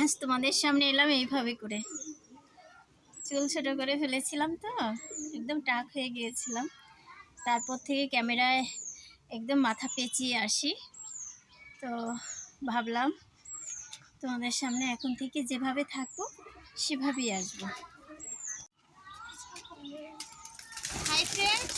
আজ তোমাদের সামনে এলাম এইভাবে করে। চুল ছোটো করে ফেলেছিলাম তো, একদম টাক হয়ে গিয়েছিলাম। তারপর থেকে ক্যামেরায় একদম মাথা পেঁচিয়ে আসি। তো ভাবলাম তোমাদের সামনে এখন থেকে যেভাবে থাকব, সেভাবেই আসব। হাই ফ্রেন্ডস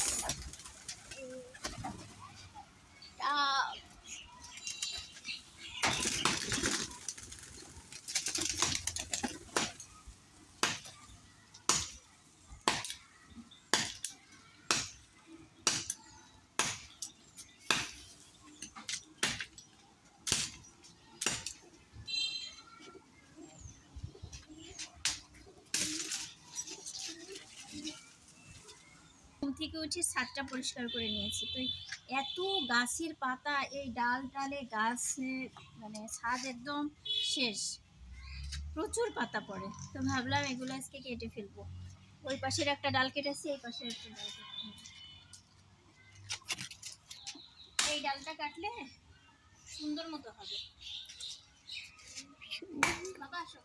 থেকে উঠে ছাদটা পরিষ্কার করে নিয়েছি। তো এত গাছের পাতা, এই ডাল ডালে গাছ মানে ছাদ একদম শেষ। প্রচুর পাতা পড়ে। তো ভাবলাম এগুলো আজকে কেটে ফেলব। ওই পাশের একটা ডাল কেটেছি, এই পাশের একটা ডাল এই ডালটা কাটলে সুন্দর মতো হবে। বাবা, আসো।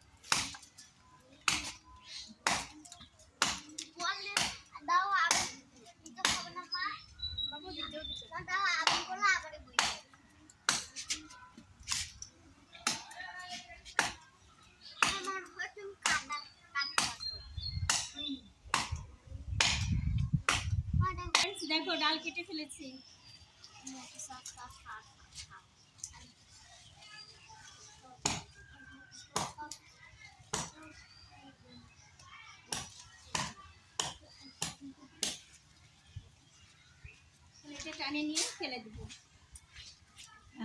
দেখো ডাল কেটে ফেলেছি। নিয়ে ফেলে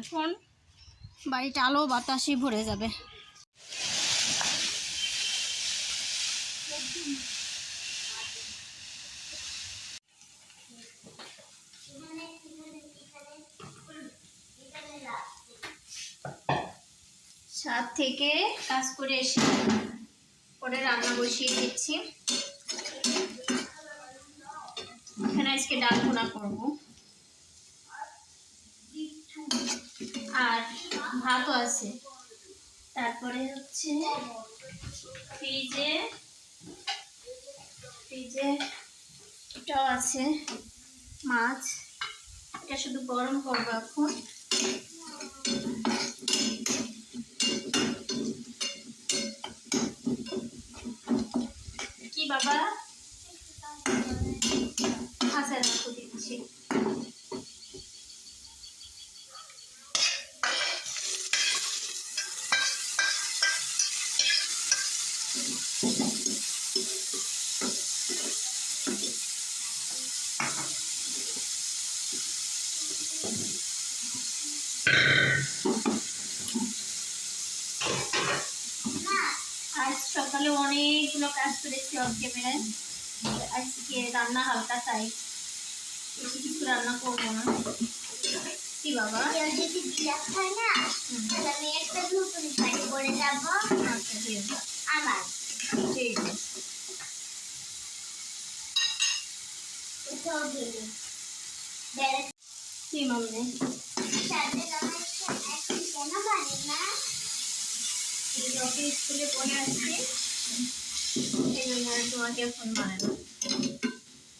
এখন বাড়িটা আলো বাতাসই ভরে যাবে ছাদ থেকে কাজ করে এসে পরে রান্না বসিয়ে দিচ্ছি। এখানে আজকে ডাল ভুনা করব। আর ভাতও আছে। তারপরে হচ্ছে ফ্রিজে ফ্রিজে এটাও আছে, মাছ। এটা শুধু গরম করব এখন কি বাবা রাখো দিচ্ছি। আজ সকালে অনেকগুলো কাজ করেছি অফ ক্যামেরায় আজকে রান্না হালকা তাই বেশি কিছু রান্না করব না। কি বাবা? যদি বিলাস হয় না তাহলে আমি একটা নতুন শাড়ি পরে যাব। আচ্ছা ঠিক আমার। ঠিক আছে। কি মামনি না। স্কুলে পড়ে আসছি। এই জন্য তোমাকে ফোন বানানো ও আমাদের পারে কি করি তরকারিটা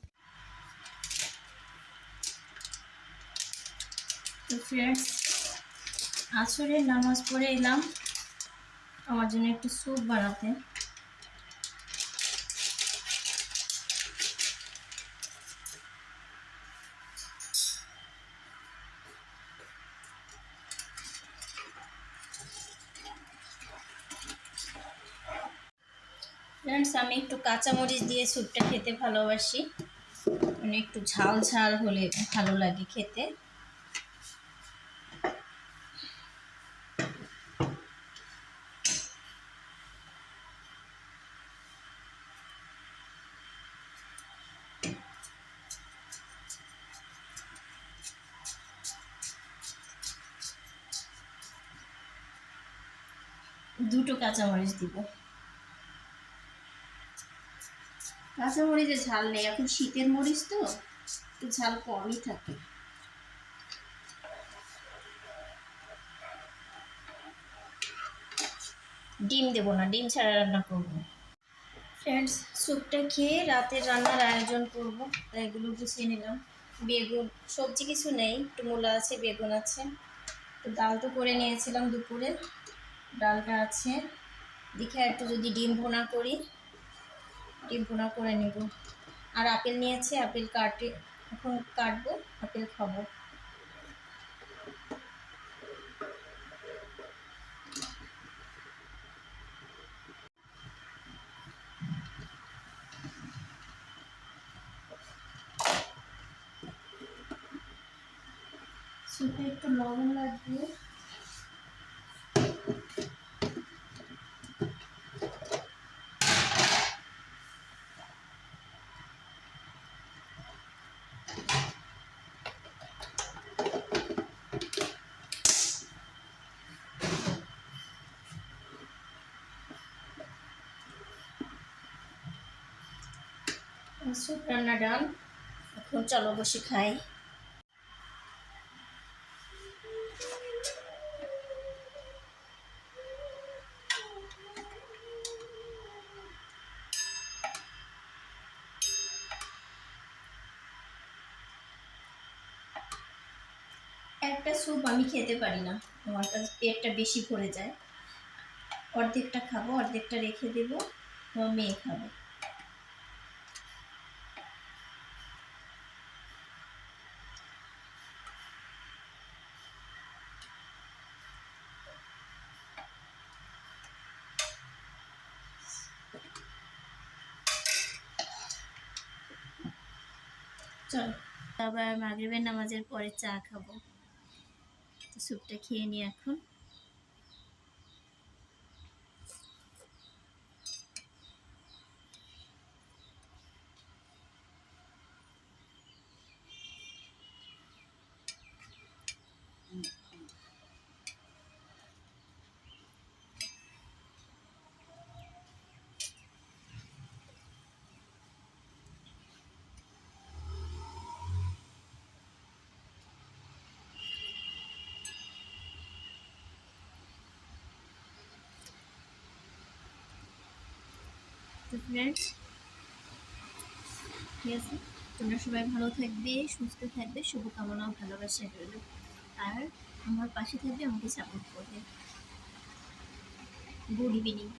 তো ফ্রেন্ডস আসরের নামাজ পড়ে এলাম। আমার জন্য একটু স্যুপ বানাতে। ফ্রেন্ডস আমি একটু কাঁচামরিচ দিয়ে স্যুপটা খেতে ভালোবাসি। মানে একটু ঝাল ঝাল হলে ভালো লাগে খেতে। দুটো কাঁচামরিচ দিব। কাঁচামরিচে ঝাল নেই। এখন শীতের মরিচ তো ঝাল কমই থাকে। ডিম দেবো না, ডিম ছাড়া রান্না করব ফ্রেন্ডস স্যুপটা খেয়ে রাতের রান্নার আয়োজন করব। এগুলো গুছিয়ে নিলাম। বেগুন, সবজি কিছু নেই। একটু মূলা আছে, বেগুন আছে। তো ডাল তো করে নিয়েছিলাম দুপুরে। ডালটা আছে। দেখে একটু যদি ডিম ভোনা করি। ডিম ভোনা করে নেব। আর আপেল নিয়েছি, আপেল কাটে, এখন কাটবো, আপেল খাব। সুপে একটু লবণ লাগবে স্যুপ রান্না ডান এখন চলো বসে খাই। একটা স্যুপ আমি খেতে পারি না। আমার কাছে পেটটা বেশি ভরে যায়। অর্ধেকটা খাব, অর্ধেকটা রেখে দেবো। আমার মেয়ে খাবে। চলো আবার মাগরিবের নামাজের পরে চা খাব। তো স্যুপটা খেয়ে নিই এখন। ফ্রেন্ডস ঠিক আছে? তোমরা সবাই ভালো থাকবে, সুস্থ থাকবে, শুভকামনা ভালোবাসা রইল। আর আমার পাশে থাকবে আমাকে সাপোর্ট করবে। Good evening